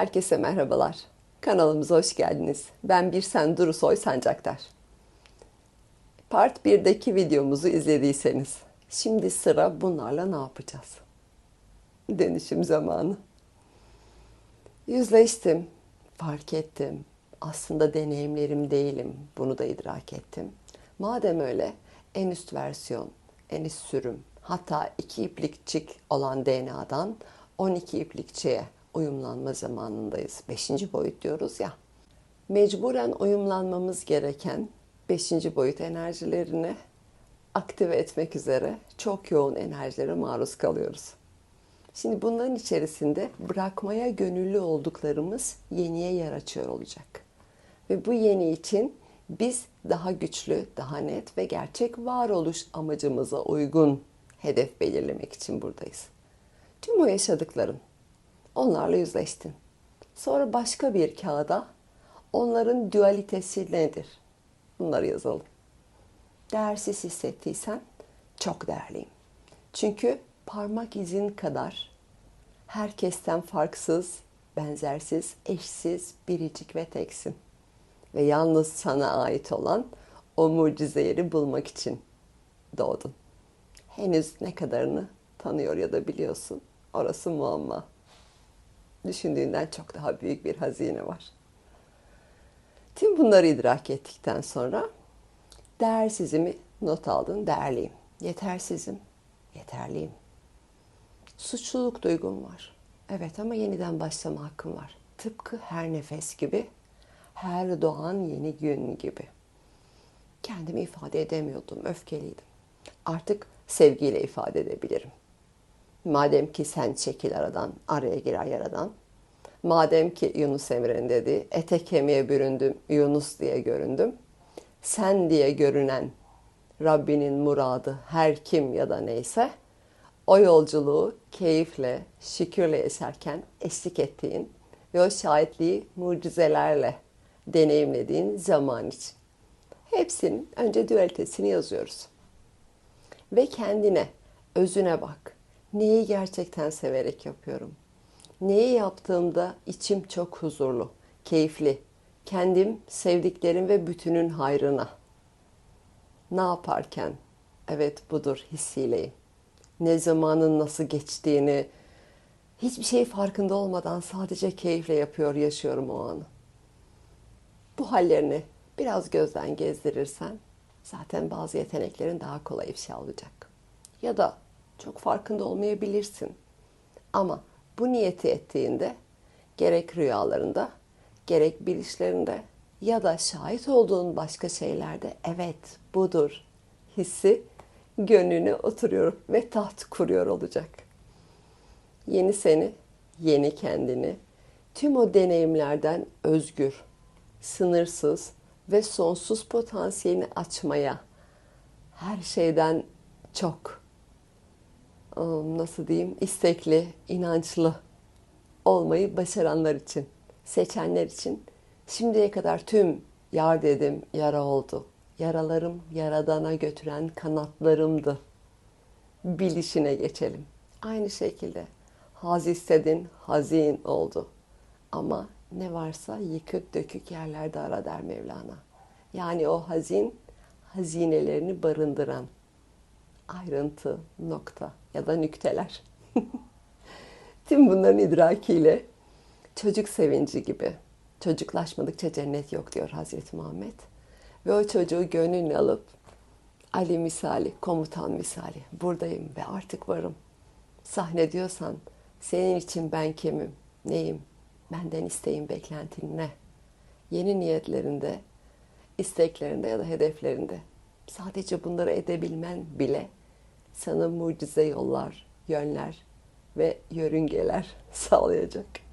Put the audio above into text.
Herkese merhabalar. Kanalımıza hoş geldiniz. Ben Birsen Durusoy Sancaktar. Part 1'deki videomuzu izlediyseniz, şimdi sıra bunlarla ne yapacağız? Dönüşüm zamanı. Yüzleştim, fark ettim. Aslında deneyimlerim değilim. Bunu da idrak ettim. Madem öyle en üst versiyon, en üst sürüm, hatta iki iplikçik olan DNA'dan 12 iplikçiye uyumlanma zamanındayız. Beşinci boyut diyoruz ya. Mecburen uyumlanmamız gereken beşinci boyut enerjilerini aktive etmek üzere çok yoğun enerjilere maruz kalıyoruz. Şimdi bunların içerisinde bırakmaya gönüllü olduklarımız yeniye yer açıyor olacak. Ve bu yeni için biz daha güçlü, daha net ve gerçek varoluş amacımıza uygun hedef belirlemek için buradayız. Tüm o yaşadıkların, onlarla yüzleştin. Sonra başka bir kağıda onların dualitesi nedir? Bunları yazalım. Değersiz hissettiysen çok değerliyim. Çünkü parmak izin kadar herkesten farksız, benzersiz, eşsiz, biricik ve teksin. Ve yalnız sana ait olan o mucize yeri bulmak için doğdun. Henüz ne kadarını tanıyor ya da biliyorsun. Orası muamma. Düşündüğünden çok daha büyük bir hazine var. Tüm bunları idrak ettikten sonra değersizimi not aldın, değerliyim. Yetersizim, yeterliyim. Suçluluk duygum var. Evet ama yeniden başlama hakkım var. Tıpkı her nefes gibi, her doğan yeni gün gibi. Kendimi ifade edemiyordum, öfkeliydim. Artık sevgiyle ifade edebilirim. Madem ki sen çekil aradan, araya girer yaradan. Madem ki Yunus Emre'nin dedi, ete kemiğe büründüm, Yunus diye göründüm. Sen diye görünen Rabbinin muradı her kim ya da neyse, o yolculuğu keyifle, şükürle yaşarken eşlik ettiğin ve o şahitliği mucizelerle deneyimlediğin zaman için. Hepsinin önce dualitesini yazıyoruz. Ve kendine, özüne bak. Neyi gerçekten severek yapıyorum? Neyi yaptığımda içim çok huzurlu, keyifli. Kendim, sevdiklerim ve bütünün hayrına. Ne yaparken? Evet budur hissiyleyim. Ne zamanın nasıl geçtiğini, hiçbir şey farkında olmadan sadece keyifle yapıyor, yaşıyorum o anı. Bu hallerini biraz gözden gezdirirsen zaten bazı yeteneklerin daha kolay ifşa olacak. Ya da çok farkında olmayabilirsin. Ama bu niyeti ettiğinde gerek rüyalarında, gerek bilişlerinde ya da şahit olduğun başka şeylerde evet budur hissi gönlüne oturuyor ve taht kuruyor olacak. Yeni seni, yeni kendini, tüm o deneyimlerden özgür, sınırsız ve sonsuz potansiyelini açmaya, her şeyden çok nasıl diyeyim istekli, inançlı olmayı başaranlar için, seçenler için şimdiye kadar tüm yar dedim yara oldu. Yaralarım yaradana götüren kanatlarımdı. Bilişine geçelim. Aynı şekilde haz istedin, hazin oldu. Ama ne varsa yıkık dökük yerlerde ara der Mevlana. Yani o hazin, hazinelerini barındıran ayrıntı, nokta ya da nükteler. Tüm bunların idrakiyle çocuk sevinci gibi çocuklaşmadıkça cennet yok diyor Hazreti Muhammed. Ve o çocuğu gönlüne alıp Ali misali, komutan misali buradayım ve artık varım. Sahne diyorsan senin için ben kimim, neyim, benden isteğin, beklentin ne? Yeni niyetlerinde, isteklerinde ya da hedeflerinde sadece bunları edebilmen bile sana mucize yollar, yönler ve yörüngeler sağlayacak.